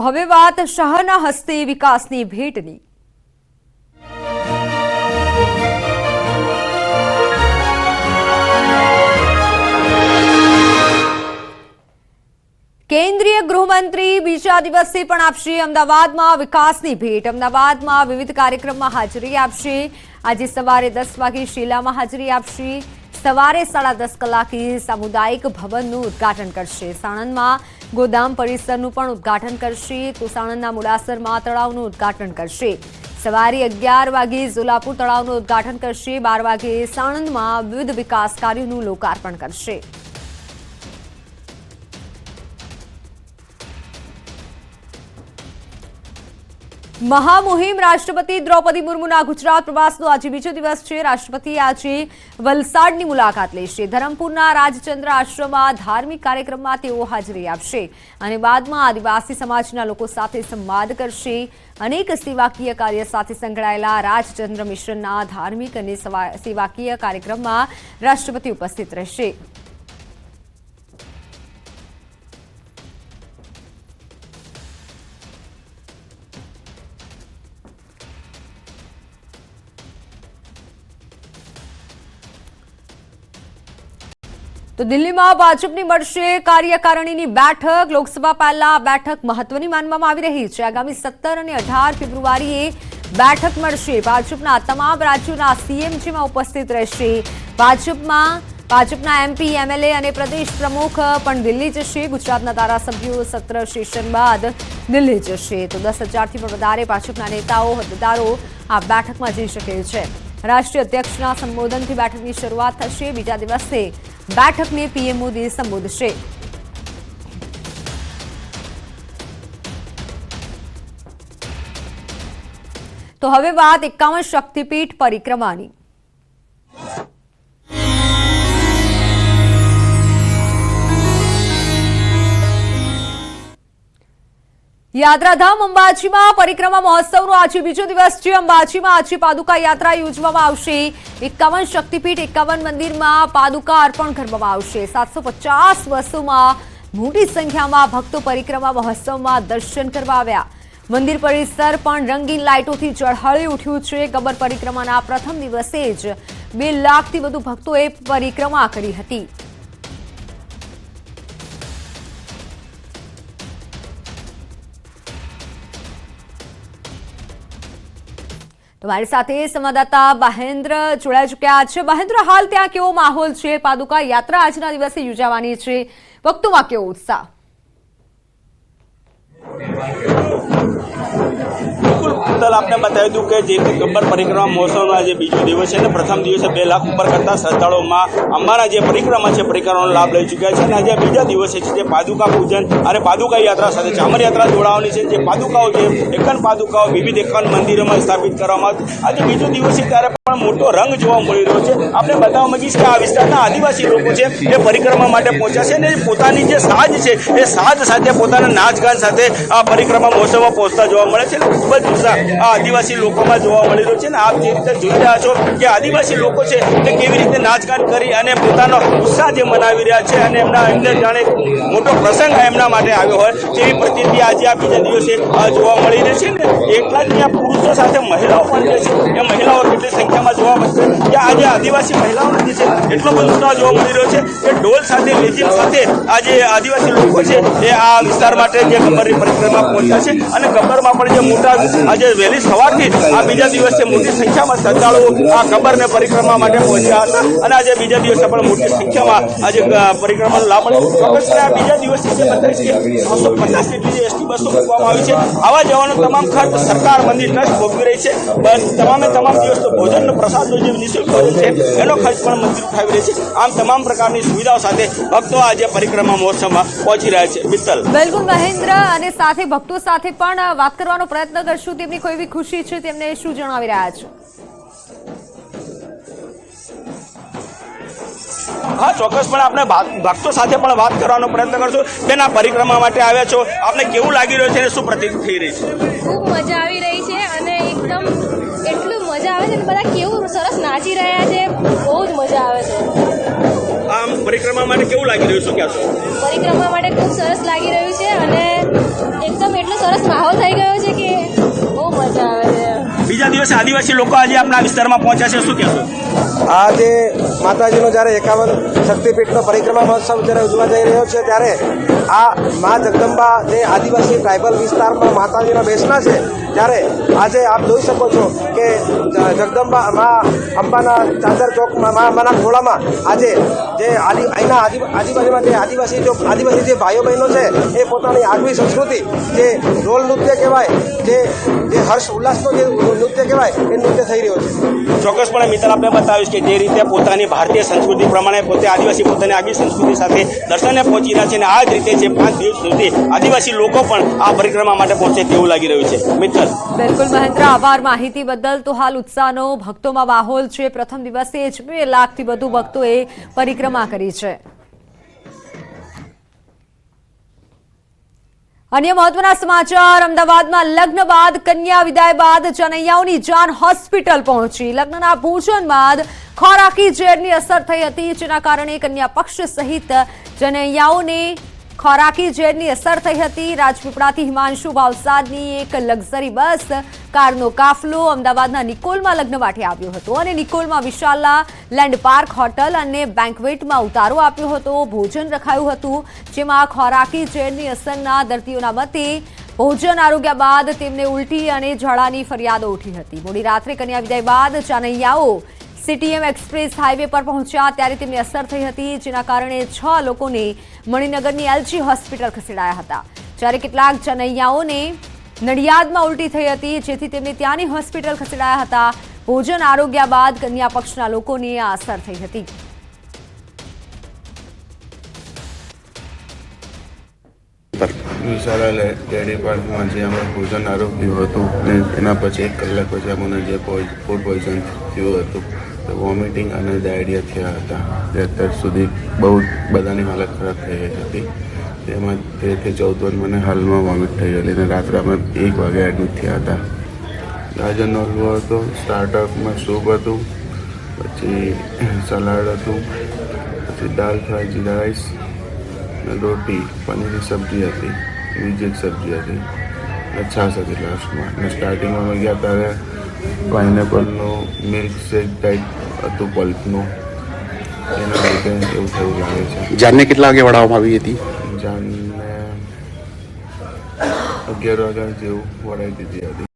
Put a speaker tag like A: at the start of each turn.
A: હવે વાત શાહના હસ્તે વિકાસની ભેટની. કેન્દ્રીય ગૃહમંત્રી બીજા દિવસે પણ આપશે અમદાવાદમાં વિકાસની ભેટ. અમદાવાદમાં વિવિધ કાર્યક્રમમાં હાજરી આપશે. આજે સવારે દસ વાગે શિલામાં હાજરી આપશે. સવારે સાડા દસ કલાકે સામુદાયિક ભવનનું ઉદ્ઘાટન કરશે. સાણંદમાં ગોદામ પરિસરનું પણ ઉદ્ઘાટન કરશે. તો સાણંદના મુડાસરમાં તળાવનું ઉદ્ઘાટન કરશે. સવારે અગિયાર વાગે ઝોલાપુર તળાવનું ઉદ્ઘાટન કરશે. બાર વાગે સાણંદમાં વિવિધ વિકાસ કાર્યોનું લોકાર્પણ કરશે. મહામુહિમ રાષ્ટ્રપતિ દ્રૌપદી મુર્મુના ગુજરાત પ્રવાસનો આજે બીજો દિવસ છે. રાષ્ટ્રપતિ આજે વલસાડની મુલાકાત લેશે ધરમપુરના રાજચંદ્ર આશ્રમમાં ધાર્મિક કાર્યક્રમમાં તેઓ હાજરી આપશે અને બાદમાં આદિવાસી સમાજના લોકો સાથે સંવાદ કરશે. અનેક સેવાકીય કાર્ય સાથે સંકળાયેલા રાજચંદ્ર મિશ્રના ધાર્મિક અને સવા- સેવાકીય કાર્યક્રમમાં રાષ્ટ્રપતિ ઉપસ્થિત રહેશે. તો દિલ્હીમાં ભાજપની મળશે કાર્યકારિણીની બેઠક. લોકસભા પહેલા બેઠક મહત્વની માનવામાં આવી રહી છે. આગામી સત્તર અને અઢાર ફેબ્રુઆરીએ બેઠક મળશે. ભાજપના તમામ રાજ્યોના સીએમજીમાં ઉપસ્થિત રહેશે. ભાજપમાં, ભાજપના એમપી એમએલએ અને પ્રદેશ પ્રમુખ પણ દિલ્હી જશે. ગુજરાતના ધારાસભ્યો સત્ર સેશન બાદ દિલ્હી જશે. તો દસ હજારથી પણ વધારે ભાજપના નેતાઓ, હોદ્દેદારો આ બેઠકમાં જઈ શકે છે. રાષ્ટ્રીય અધ્યક્ષના સંબોધનથી બેઠકની શરૂઆત થશે. બીજા દિવસે બેઠકને પીએમ મોદી સંબોધશે. તો હવે વાત એકાવન શક્તિપીઠ પરિક્રમાની. યાત્રાધામ અંબાજીમાં પરિક્રમા મહોત્સવનો આજે બીજો દિવસ છે. અંબાજીમાં આજે પાદુકા યાત્રા યોજવામાં આવશે. એકાવન શક્તિપીઠ, એકાવન મંદિરમાં પાદુકા અર્પણ કરવામાં આવશે. સાતસો પચાસ વર્ષોમાં મોટી સંખ્યામાં ભક્તો પરિક્રમા મહોત્સવમાં દર્શન કરવા આવ્યા. મંદિર પરિસર પણ રંગીન લાઇટોથી ચળહળી ઉઠ્યું છે. ગબર પરિક્રમાના પ્રથમ દિવસે જ બે લાખથી વધુ ભક્તોએ પરિક્રમા કરી હતી. તો મારી સાથે સંવાદદાતા મહેન્દ્ર જોડાઈ ચુક્યા છે. મહેન્દ્ર, હાલ ત્યાં કેવો માહોલ છે? પાદુકા યાત્રા આજના દિવસે યોજાવાની છે. ભક્તોમાં કેવો ઉત્સાહ?
B: બિલકુલ કુંતલ આપને બતાવી દઉં કે જે ગબ્બર પરિક્રમા મહોત્સવનો આજે બીજો દિવસ છે ને, પ્રથમ દિવસે બે લાખ ઉપર કરતા શ્રદ્ધાળુઓમાં અંબાના જે પરિક્રમા છે, પરિક્રમાનો લાભ લઈ ચૂક્યા છે અને આજે બીજા દિવસે છે, જે પાદુકા પૂજન અને પાદુકા યાત્રા સાથે ચામર યાત્રા જોડાવાની છે, જે પાદુકાઓ છે, એકન પાદુકાઓ વિવિધ એકન મંદિરોમાં સ્થાપિત કરવામાં. આજે બીજો દિવસ ત્યારે પણ મોટો રંગ જોવા મળી રહ્યો છે. આપણે બતાવવા માંગીશ કે આ વિસ્તારના આદિવાસી લોકો છે, એ પરિક્રમા માટે પહોંચ્યા છે અને પોતાની જે સાજ છે, એ સાજ સાથે પોતાના નાચગાન સાથે આ પરિક્રમા મહોત્સવમાં પહોંચતા જોવા મળે છે. ખૂબ જ ઉત્સાહ આ આદિવાસી લોકોમાં જોવા મળી રહ્યો છે ને આપ જે રીતે જોઈ રહ્યા છો કે આદિવાસી લોકો છે તે કેવી રીતે નાચગાન કરી અને પોતાનો ઉત્સાહ જે મનાવી રહ્યા છે અને એમના અંદર જાણે મોટો પ્રસંગ એમના માટે આવ્યો હોય તેવી પ્રતિતિ આજે આ બીજા દિવસે જોવા મળી રહી છે. ને એટલા જ ત્યાં પુરુષો સાથે મહિલાઓ પણ છે. એ મહિલાઓ કેટલી સંખ્યામાં જોવા મળશે કે આજે આદિવાસી મહિલાઓનો છે. એટલો બધો ઉત્સાહ જોવા મળી રહ્યો છે કે ઢોલ સાથે લેઝિમ સાથે આજે આદિવાસી લોકો છે એ આ વિસ્તાર માટે જે ગબ્બરની પરિક્રમા પહોંચ્યા છે. અને ગબ્બરમાં પણ જે મોટા આજે વહેલી સવારથી આ બીજા દિવસે મોટી સંખ્યામાં શ્રદ્ધાળુઓ આ ગબ્બરને પરિક્રમા માટે પહોંચ્યા હતા. અને આજે બીજા દિવસે પણ મોટી સંખ્યામાં આજે પરિક્રમાનો લાભ મળ્યો. ચોક્કસપણે આ બીજા દિવસે જે કે નવસો પચાસ જેટલી જે એસટી બસો મૂકવામાં આવી છે, આવા જવાનો તમામ ખર્ચ સરકાર મંદિર ટ્રસ્ટ ભોગવી રહી છે. તમામે તમામ દિવસનો ભોજનનો પ્રસાદનો જે નિઃશુલ્ક ભોજન છે. એનો ખર્ચ પણ મંદિર ઉઠાવી રહી છે. આમ તમામ પ્રકારની સુવિધાઓ સાથે ભક્તો આજે પરિક્રમા મહોત્સવમાં પહોંચી રહ્યા છે. મિત્તલ.
A: બિલકુલ મહેન્દ્ર અને સાથે ભક્તો સાથે પણ વાત કરવાનો પ્રયત્ન કરશું. તેમની કોઈ એવી ખુશી છે તેમને શું જણાવી રહ્યા છો?
B: હા ચોક્કસપણે આપણે ભક્તો સાથે પણ વાત કરવાનો પ્રયત્ન કરશું. બેન આ પરિક્રમા માટે આવ્યા છો. આપને કેવું લાગી રહ્યું છે અને શું પ્રતિક થઈ રહી છે?
C: ખૂબ મજા આવી રહી છે અને એકદમ છે ને બધા કેવું સરસ નાચી રહ્યા છે બહુ જ મજા આવે છે.
B: આમ પરિક્રમા માટે કેવું લાગી રહ્યું શું કહેશો?
C: પરિક્રમા માટે ખૂબ સરસ લાગી રહ્યું છે અને એકદમ એટલો સરસ માહોલ થઈ ગયો છે કે
B: બીજા દિવસે આદિવાસી લોકો આજે આપણા વિસ્તારમાં પહોંચ્યા છે. શું કહેશો?
D: આ જે માતાજીનો જ્યારે એકાવન શક્તિપીઠનો પરિક્રમા મહોત્સવ જ્યારે ઉજવા જઈ રહ્યો છે, ત્યારે આ મા જગદંબા જે આદિવાસી ટ્રાઇબલ વિસ્તારમાં માતાજીના બેસના છે, ત્યારે આજે આપ જોઈ શકો છો કે જગદંબા મા અંબાના ચાદર ચોકમાં મા અંબાના ખોળામાં આજે જે આદિ, અહીંના આજુબાજુમાં જે આદિવાસી જો આદિવાસી જે ભાઈઓ બહેનો છે, એ પોતાની આગવી સંસ્કૃતિ, જે ઢોલ નૃત્ય કહેવાય, જે જે હર્ષ ઉલ્લાસનો જે નૃત્ય કહેવાય એ નૃત્ય થઈ રહ્યો છે.
B: ચોક્કસપણે મિત્ર આપણે બતાવ્યું કે જે રીતે પોતાની ભારતીય સંસ્કૃતિ પ્રમાણે પોતે આદિવાસી પોતાની આગવી સંસ્કૃતિ સાથે દર્શને પહોંચી રહ્યા છે અને આ જ રીતે જે પાંચ દિવસ સુધી આદિવાસી લોકો પણ આ પરિક્રમા માટે પહોંચે તેવું લાગી રહ્યું છે. મિત્ર
A: બિલકુલ મહેન્દ્ર આભાર માહિતી બદલ. તો હાલ ઉત્સાહનો ભક્તોમાં માહોલ છે. પ્રથમ દિવસે જ બે લાખથી વધુ ભક્તોએ પરિક્રમા કરી છે. અન્ય મહત્વના સમાચાર. અમદાવાદમાં લગ્ન બાદ કન્યા વિદાય બાદ ચનૈયાઓની જાન હોસ્પિટલ પહોંચી. લગ્નના ભોજન બાદ ખોરાકી ઝેરની અસર થઈ હતી, જેના કારણે કન્યા પક્ષ સહિત જનૈયાઓને ખોરાકી ઝેરની અસર થઈ હતી. રાજપીપળાથી હિમાંશુ ભાવસાદની એક લક્ઝરી બસ કારનો કાફલો અમદાવાદના નિકોલમાં લગ્ન માટે આવ્યો હતો અને નિકોલમાં વિશાલા લેન્ડ પાર્ક હોટલ અને બેન્કવેટમાં ઉતારો આપ્યો હતો. ભોજન રખાયું હતું. જેમાં ખોરાકી ઝેરની અસરના દર્દીઓના મતે ભોજન આરોગ્ય બાદ તેમને ઉલટી અને ઝાડાની ફરિયાદો ઉઠી હતી. મોડી રાત્રે કન્યા વિદાય બાદ ચાનૈયાઓ સીટીએમ એક્સપ્રેસ હાઈવે પર પહોંચ્યા ત્યારે તેમને અસર થઈ હતી, જેના કારણે છ લોકોને મણિનગરની એલજી હોસ્પિટલ ખસેડાયા હતા. જ્યારે કેટલાક જનૈયાઓને નડિયાદમાં ઉલટી થઈ હતી, જેથી તેમને ત્યાંની હોસ્પિટલ ખસેડાયા હતા. ભોજન આરોગ્યા બાદ કન્યા પક્ષના લોકોને આ અસર થઈ હતી.
E: લે- ડેરી પાર્કમાં જે અમે ભોજન આરોગ્યું હતું ને એના પછી એક કલાક પછી અમને જે ફૂડ પોઈઝન થયું હતું, તો વોમિટિંગ અને ડાયરિયા થયા હતા. તે અત્યાર સુધી બહુ બધાની હાલત ખરાબ થઈ ગઈ હતી. તેમાં તેરથી ચૌદ વાર મને હાલમાં વોમિટ થઈ ગયેલી અને રાત્રે અમે એક વાગે એડમિટ થયા હતા. ગાજરનો હલવો હતો સ્ટાર્ટઅપમાં સૂપ હતું, પછી સલાડ હતું, પછી દાલ ફ્રાય રાઈસ અને રોટી, પનીરની સબ્જી હતી. બીજી એક સબ્જી હતી. અને છાશ હતી લાસ્ટમાં. અને સ્ટાર્ટિંગમાં અમે ગયા ત્યારે પાઇનેપલનું મિલ્ક શેક ટાઈપ હતું પલ્પનું એના લીધે એવું થયું લાગે છે.
F: જાનને કેટલા વાગે વળાવવામાં આવી હતી?
E: જાનને અગિયાર વાગ્યા જેવું વળાઈ દીધી હતી.